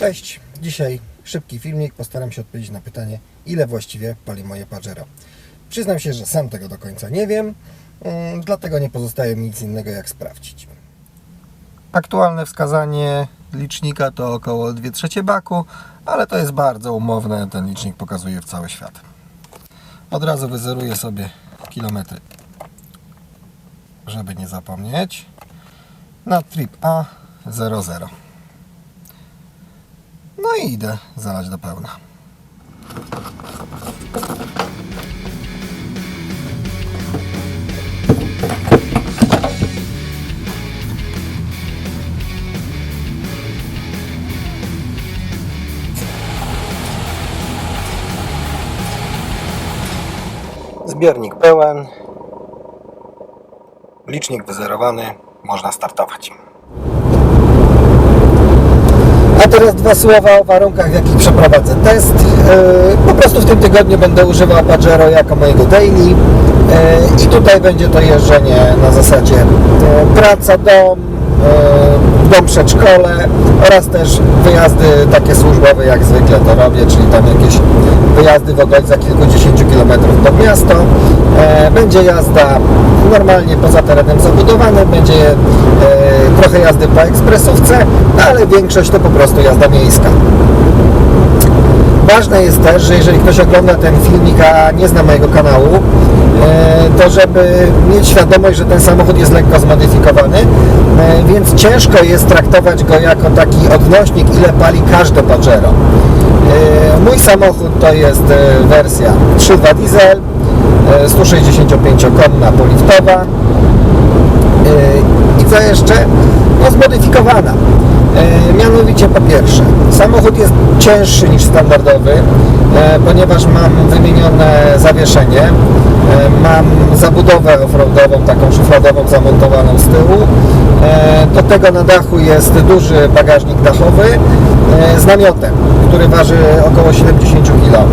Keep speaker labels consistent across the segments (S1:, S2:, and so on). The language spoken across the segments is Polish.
S1: Cześć, dzisiaj szybki filmik. Postaram się odpowiedzieć na pytanie, ile właściwie pali moje Pajero. Przyznam się, że sam tego do końca nie wiem, mm, dlatego nie pozostaje mi nic innego jak sprawdzić. Aktualne wskazanie licznika to około 2 trzecie baku, ale to jest bardzo umowne, ten licznik pokazuje w cały świat. Od razu wyzeruję sobie kilometry, żeby nie zapomnieć. Na trip A 00. No i idę zalać do pełna. Zbiornik pełen. Licznik wyzerowany. Można startować. A teraz dwa słowa o warunkach, w jakich przeprowadzę test. Yy, Po prostu w tym tygodniu będę używał Pajero jako mojego daily Yy, i tutaj będzie to jeżdżenie na zasadzie yy, praca, dom, dom, przedszkole oraz też wyjazdy takie służbowe jak zwykle to robię, czyli tam jakieś wyjazdy w okolicach kilkudziesięciu kilometrów pod miasto. Yy, Będzie jazda normalnie poza terenem zabudowanym, będzie yy, trochę jazdy po ekspresówce, no ale większość to po prostu jazda miejska. Ważne jest też, że jeżeli ktoś ogląda ten filmik, a nie zna mojego kanału, e, to żeby mieć świadomość, że ten samochód jest lekko zmodyfikowany, e, więc ciężko jest traktować go jako taki odnośnik, ile pali każde Pajero. E, Mój samochód to jest wersja 3.2 diesel, e, 165-konna poliftowa, I co jeszcze? No zmodyfikowana. Yy, Mianowicie po pierwsze, samochód jest cięższy niż standardowy, yy, ponieważ mam wymienione zawieszenie, yy, mam zabudowę offroadową, taką szufladową zamontowaną z tyłu. Do tego na dachu jest duży bagażnik dachowy z namiotem, który waży około 70 kg.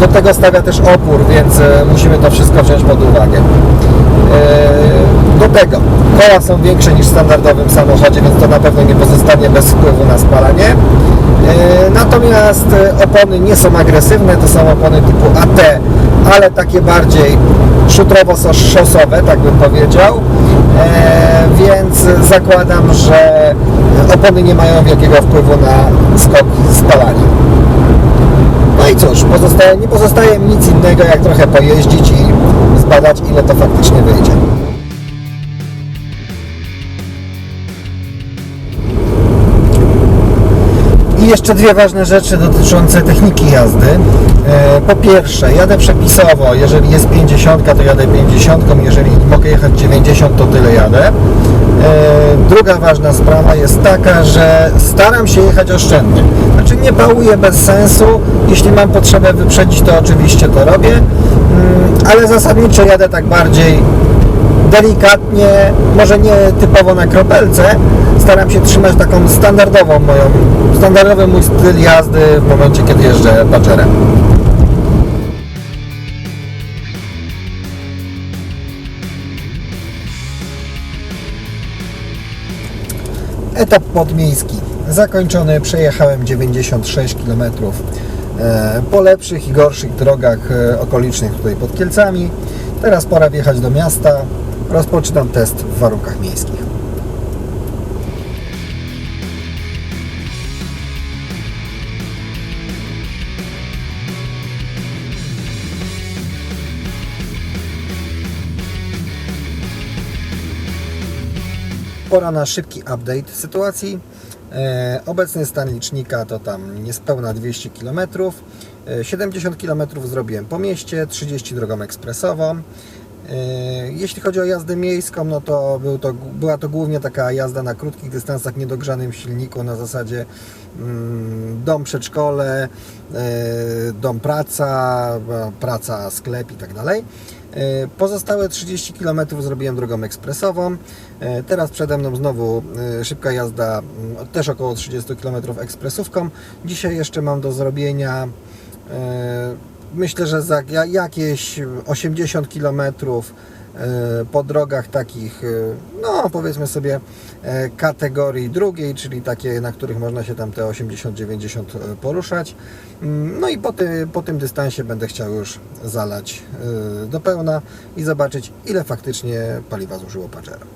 S1: Do tego stawia też opór, więc musimy to wszystko wziąć pod uwagę. Do tego koła są większe niż w standardowym samochodzie, więc to na pewno nie pozostanie bez wpływu na spalanie. Yy, Natomiast yy, opony nie są agresywne, to są opony typu AT, ale takie bardziej szutrowo-szosowe, tak bym powiedział. Yy, Więc zakładam, że opony nie mają wielkiego wpływu na skok spalania. No i cóż, pozostaje, nie pozostaje nic innego jak trochę pojeździć i zbadać ile to faktycznie wyjdzie. Jeszcze dwie ważne rzeczy dotyczące techniki jazdy. E, Po pierwsze, jadę przepisowo, jeżeli jest 50, to jadę 50, jeżeli mogę jechać 90, to tyle jadę. E, Druga ważna sprawa jest taka, że staram się jechać oszczędnie. Znaczy nie pałuję bez sensu, jeśli mam potrzebę wyprzedzić, to oczywiście to robię, Mm, ale zasadniczo jadę tak bardziej delikatnie, może nie typowo na kropelce, staram się trzymać taką standardową moją, standardowy mój styl jazdy w momencie, kiedy jeżdżę Pajerem. Etap podmiejski zakończony, przejechałem 96 km e, po lepszych i gorszych drogach e, okolicznych tutaj pod Kielcami. Teraz pora wjechać do miasta. Rozpoczynam test w warunkach miejskich. Pora na szybki update sytuacji. E, Obecny stan licznika to tam niespełna 200 km. E, 70 km zrobiłem po mieście, 30 drogą ekspresową. E, Jeśli chodzi o jazdę miejską, no to, był to była to głównie taka jazda na krótkich dystansach, niedogrzanym silniku na zasadzie mm, dom, przedszkole, e, dom, praca, praca, sklep i tak dalej. E, Pozostałe 30 km zrobiłem drogą ekspresową. E, Teraz przede mną znowu e, szybka jazda, mm, też około 30 km ekspresówką. Dzisiaj jeszcze mam do zrobienia myślę, że za ja- jakieś 80 km po drogach takich, e, no powiedzmy sobie, e, kategorii drugiej, czyli takie, na których można się tam te 80-90 poruszać. Mm, No i po, ty, po tym dystansie będę chciał już zalać e, do pełna i zobaczyć, ile faktycznie paliwa zużyło Pajero.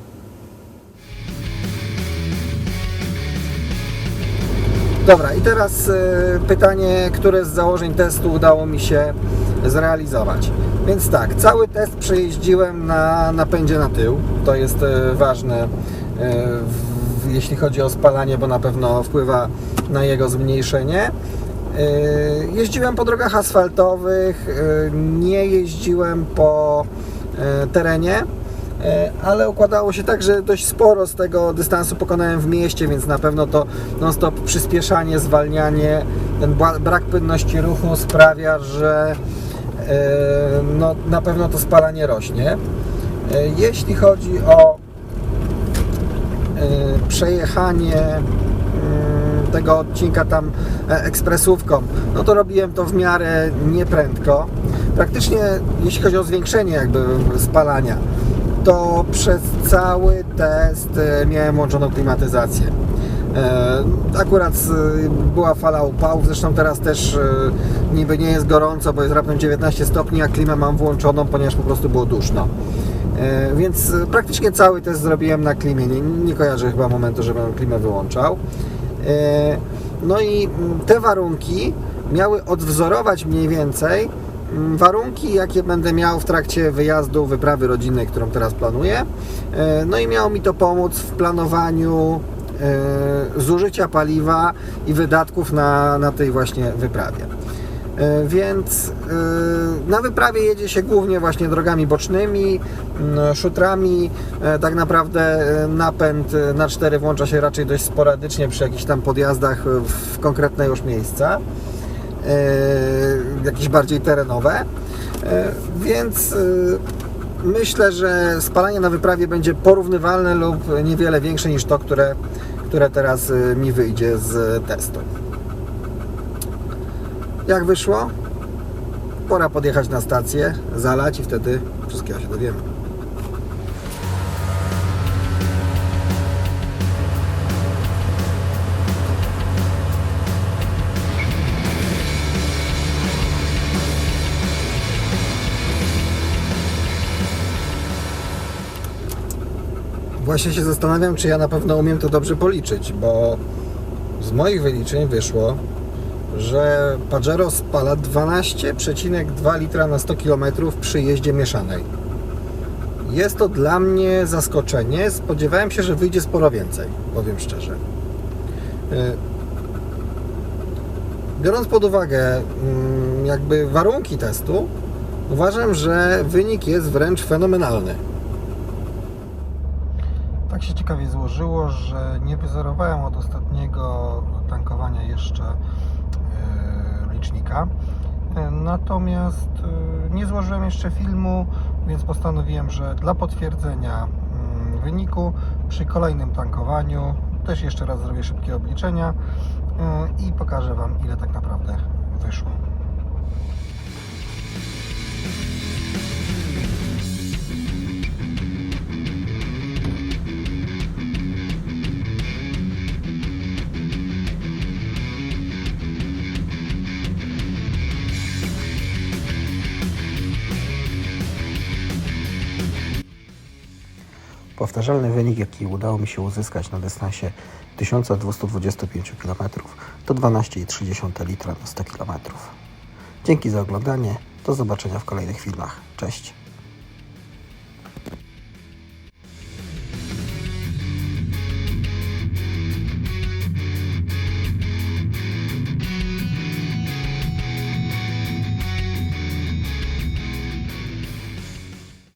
S1: Dobra, i teraz e, pytanie, które z założeń testu udało mi się zrealizować. Więc tak, cały test przejeździłem na napędzie na tył. To jest e, ważne, e, jeśli chodzi o spalanie, bo na pewno wpływa na jego zmniejszenie. E, Jeździłem po drogach asfaltowych, nie jeździłem po terenie. Ale układało się tak, że dość sporo z tego dystansu pokonałem w mieście, więc na pewno to non-stop przyspieszanie, zwalnianie, ten brak płynności ruchu sprawia, że no, na pewno to spalanie rośnie. E, Jeśli chodzi o e, przejechanie mm, tego odcinka tam e, ekspresówką, no to robiłem to w miarę nieprędko. Praktycznie jeśli chodzi o zwiększenie jakby spalania, to przez cały test e, miałem włączoną klimatyzację. E, Akurat e, była fala upałów, zresztą teraz też e, niby nie jest gorąco, bo jest raptem 19 stopni, a klimę mam włączoną, ponieważ po prostu było duszno. Więc praktycznie cały test zrobiłem na klimie. Nie, nie kojarzę chyba momentu, żebym klimę wyłączał. No i mm, te warunki miały odwzorować mniej więcej mm, warunki, jakie będę miał w trakcie wyjazdu, wyprawy rodzinnej, którą teraz planuję. No i miało mi to pomóc w planowaniu zużycia paliwa i wydatków na, na tej właśnie wyprawie. E, Więc e, na wyprawie jedzie się głównie właśnie drogami bocznymi, szutrami. E, Tak naprawdę e, napęd e, na 4 włącza się raczej dość sporadycznie przy jakichś tam podjazdach e, w konkretne już miejsca, e, jakieś bardziej terenowe. E, Więc e, myślę, że spalanie na wyprawie będzie porównywalne lub niewiele większe niż to, które, które teraz e, mi wyjdzie z testu. Jak wyszło? Pora podjechać na stację, zalać i wtedy wszystkiego się dowiemy. Właśnie się zastanawiam, czy ja na pewno umiem to dobrze policzyć, bo z moich wyliczeń wyszło, że Pajero spala 12,2 litra na 100 km przy jeździe mieszanej. Jest to dla mnie zaskoczenie. Spodziewałem się, że wyjdzie sporo więcej, powiem szczerze. Y, Biorąc pod uwagę mm, jakby warunki testu, uważam, że wynik jest wręcz fenomenalny. Tak się ciekawie złożyło, że nie wyzerowałem od ostatniego tankowania jeszcze e, licznika. E, Natomiast e, nie złożyłem jeszcze filmu, więc postanowiłem, że dla potwierdzenia mm, wyniku przy kolejnym tankowaniu też jeszcze raz zrobię szybkie obliczenia i pokażę Wam ile tak naprawdę wyszło. Powtarzalny wynik, jaki udało mi się uzyskać na dystansie 1225 km to 12,3 litra na 100 km. Dzięki za oglądanie. Do zobaczenia w kolejnych filmach. Cześć.